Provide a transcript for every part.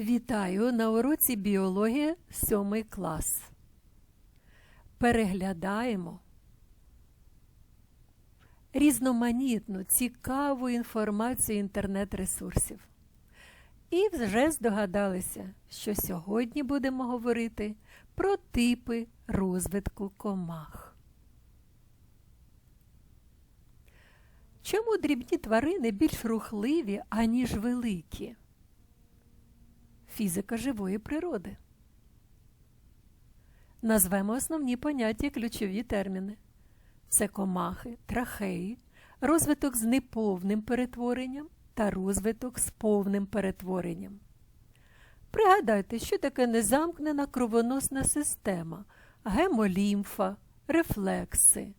Вітаю на уроці біологія 7 клас. Переглядаємо різноманітну, цікаву інформацію інтернет-ресурсів. І вже здогадалися, що сьогодні будемо говорити про типи розвитку комах. Чому дрібні тварини більш рухливі, аніж великі? Фізика живої природи. Назвемо основні поняття і ключові терміни. Це комахи, трахеї, розвиток з неповним перетворенням та розвиток з повним перетворенням. Пригадайте, що таке незамкнена кровоносна система, гемолімфа, рефлекси.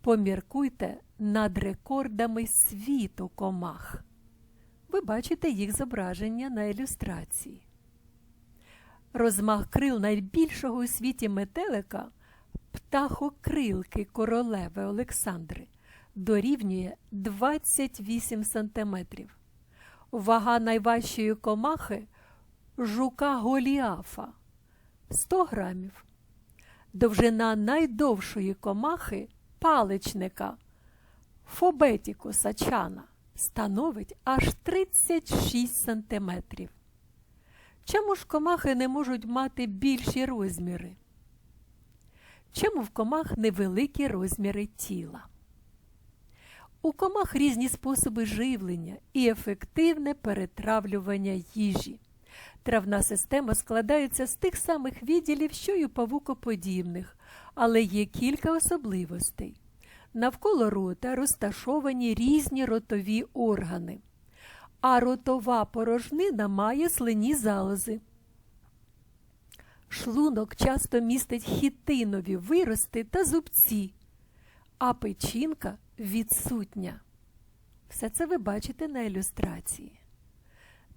Поміркуйте над рекордами світу комах. Ви бачите їх зображення на ілюстрації. Розмах крил найбільшого у світі метелика птахокрилки королеви Олександри дорівнює 28 см. Вага найважчої комахи жука Голіафа 100 грамів. Довжина найдовшої комахи паличника Фобетікуса чана становить аж 36 сантиметрів. Чому ж комахи не можуть мати більші розміри? Чому в комах невеликі розміри тіла? У комах різні способи живлення і ефективне перетравлювання їжі. Травна система складається з тих самих відділів, що й у павукоподібних, але є кілька особливостей. Навколо рота розташовані різні ротові органи, а ротова порожнина має слині залози. Шлунок часто містить хітинові вирости та зубці, а печінка відсутня. Все це ви бачите на ілюстрації.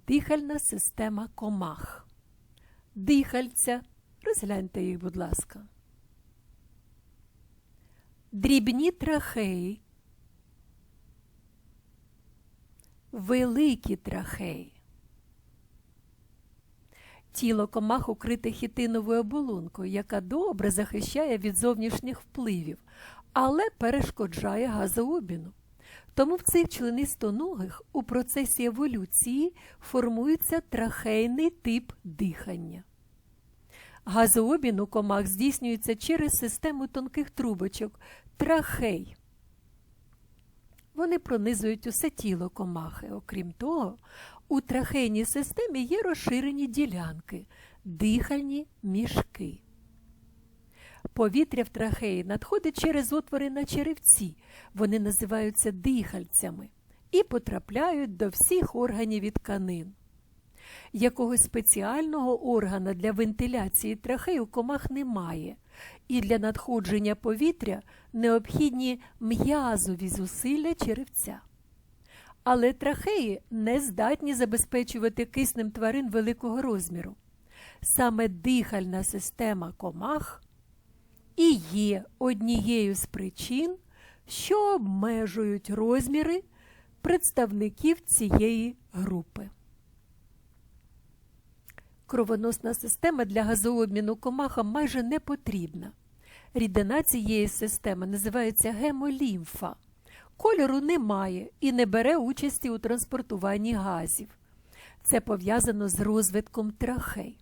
Дихальна система комах. Дихальця. Розгляньте їх, будь ласка дрібні трахеї, великі трахеї. Тіло комах укрите хітиновою оболонкою, яка добре захищає від зовнішніх впливів, але перешкоджає газообміну. Тому в цих членистоногих у процесі еволюції формується трахейний тип дихання. Газообмін у комах здійснюється через систему тонких трубочок трахей. Вони пронизують усе тіло комахи. Окрім того, у трахейній системі є розширені ділянки, дихальні мішки. Повітря в трахеї надходить через отвори на черевці, вони називаються дихальцями, і потрапляють до всіх органів і тканин. Якогось спеціального органа для вентиляції трахей у комах немає, і для надходження повітря необхідні м'язові зусилля черевця. Але трахеї не здатні забезпечувати киснем тварин великого розміру. Саме дихальна система комах і є однією з причин, що обмежують розміри представників цієї групи. Кровоносна система для газообміну комахам майже не потрібна. Рідина цієї системи називається гемолімфа. Кольору немає і не бере участі у транспортуванні газів. Це пов'язано з розвитком трахей.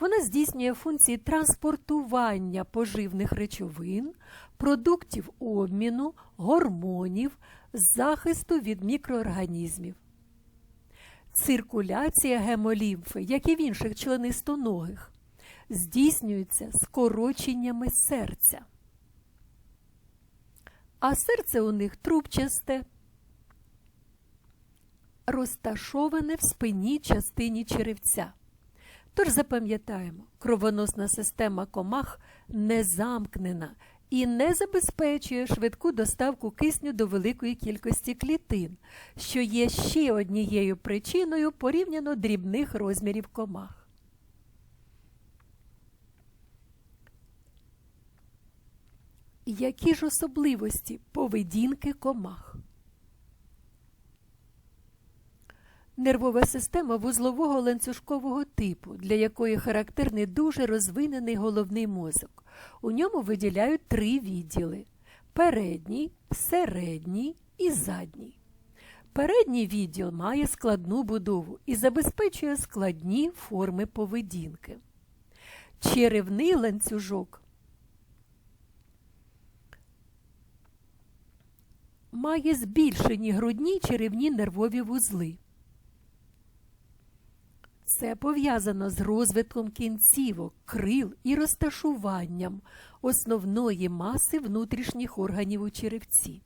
Вона здійснює функції транспортування поживних речовин, продуктів обміну, гормонів, захисту від мікроорганізмів. Циркуляція гемолімфи, як і в інших членистоногих, здійснюється скороченнями серця. А серце у них трубчасте, розташоване в спинній частині черевця. Тож запам'ятаємо, кровоносна система комах не замкнена і не забезпечує швидку доставку кисню до великої кількості клітин, що є ще однією причиною порівняно дрібних розмірів комах. Які ж особливості поведінки комах? Нервова система вузлового ланцюжкового типу, для якої характерний дуже розвинений головний мозок. У ньому виділяють три відділи передній, середній і задній. Передній відділ має складну будову і забезпечує складні форми поведінки. Черевний ланцюжок має збільшені грудні черевні нервові вузли. Це пов'язано з розвитком кінцівок, крил і розташуванням основної маси внутрішніх органів у черевці.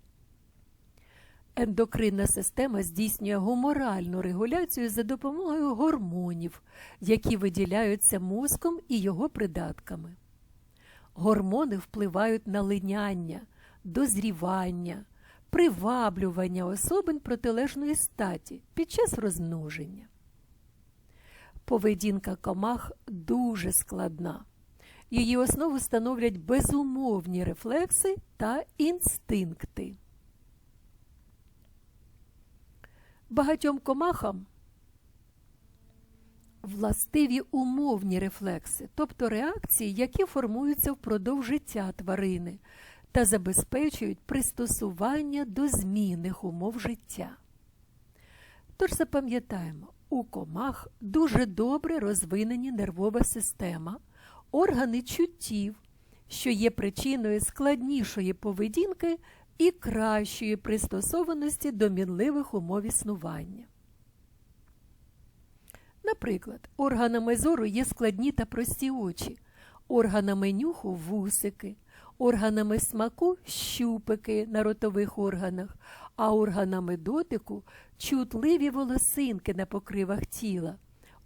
Ендокринна система здійснює гуморальну регуляцію за допомогою гормонів, які виділяються мозком і його придатками. Гормони впливають на линяння, дозрівання, приваблювання особин протилежної статі під час розмноження. Поведінка комах дуже складна. Її основу становлять безумовні рефлекси та інстинкти. Багатьом комахам властиві умовні рефлекси, тобто реакції, які формуються впродовж життя тварини та забезпечують пристосування до змінних умов життя. Тож запам'ятаємо, у комах дуже добре розвинені нервова система, органи чуттів, що є причиною складнішої поведінки і кращої пристосованості до мінливих умов існування. Наприклад, органами зору є складні та прості очі, органами нюху вусики, органами смаку щупики на ротових органах, а органами дотику чутливі волосинки на покривах тіла,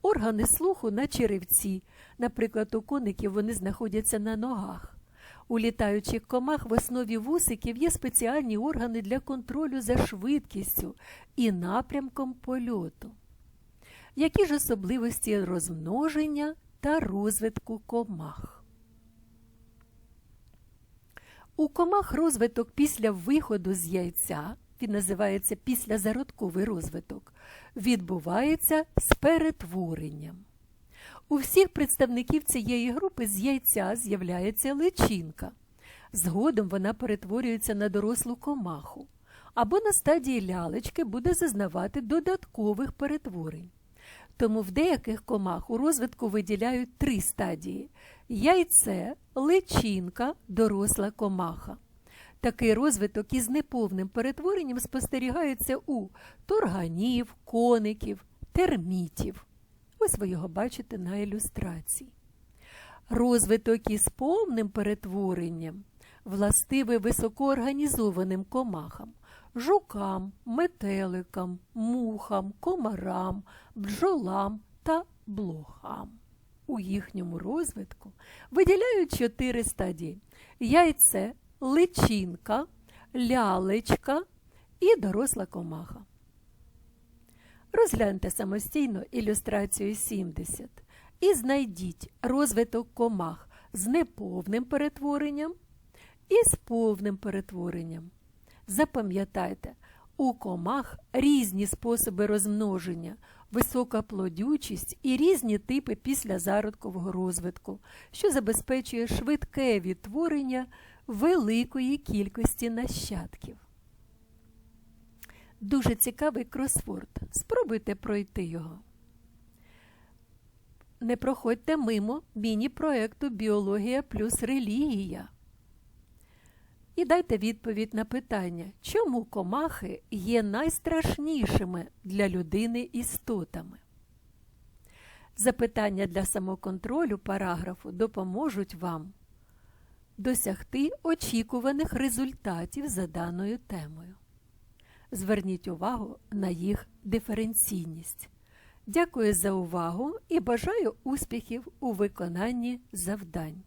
органи слуху на черевці, наприклад, у коників вони знаходяться на ногах. У літаючих комах в основі вусиків є спеціальні органи для контролю за швидкістю і напрямком польоту. Які ж особливості розмноження та розвитку комах? У комах розвиток після виходу з яйця, він називається післязародковий розвиток, відбувається з перетворенням. У всіх представників цієї групи з яйця з'являється личинка. Згодом вона перетворюється на дорослу комаху, або на стадії лялечки буде зазнавати додаткових перетворень. Тому в деяких комах у розвитку виділяють три стадії: яйце, личинка, доросла комаха. Такий розвиток із неповним перетворенням спостерігається у турганів, коників, термітів. Ось ви його бачите на ілюстрації. Розвиток із повним перетворенням властивий високоорганізованим комахам, жукам, метеликам, мухам, комарам, бджолам та блохам. У їхньому розвитку виділяють чотири стадії: яйце, личинка, лялечка і доросла комаха. Розгляньте самостійно ілюстрацію 70 і знайдіть розвиток комах з неповним перетворенням і з повним перетворенням. Запам'ятайте, у комах різні способи розмноження, висока плодючість і різні типи післязародкового розвитку, що забезпечує швидке відтворення великої кількості нащадків. Дуже цікавий кросворд. Спробуйте пройти його. Не проходьте мимо міні-проекту Біологія плюс релігія. І дайте відповідь на питання, чому комахи є найстрашнішими для людини істотами. Запитання для самоконтролю параграфу допоможуть вам досягти очікуваних результатів за даною темою. Зверніть увагу на їх диференційність. Дякую за увагу і бажаю успіхів у виконанні завдань.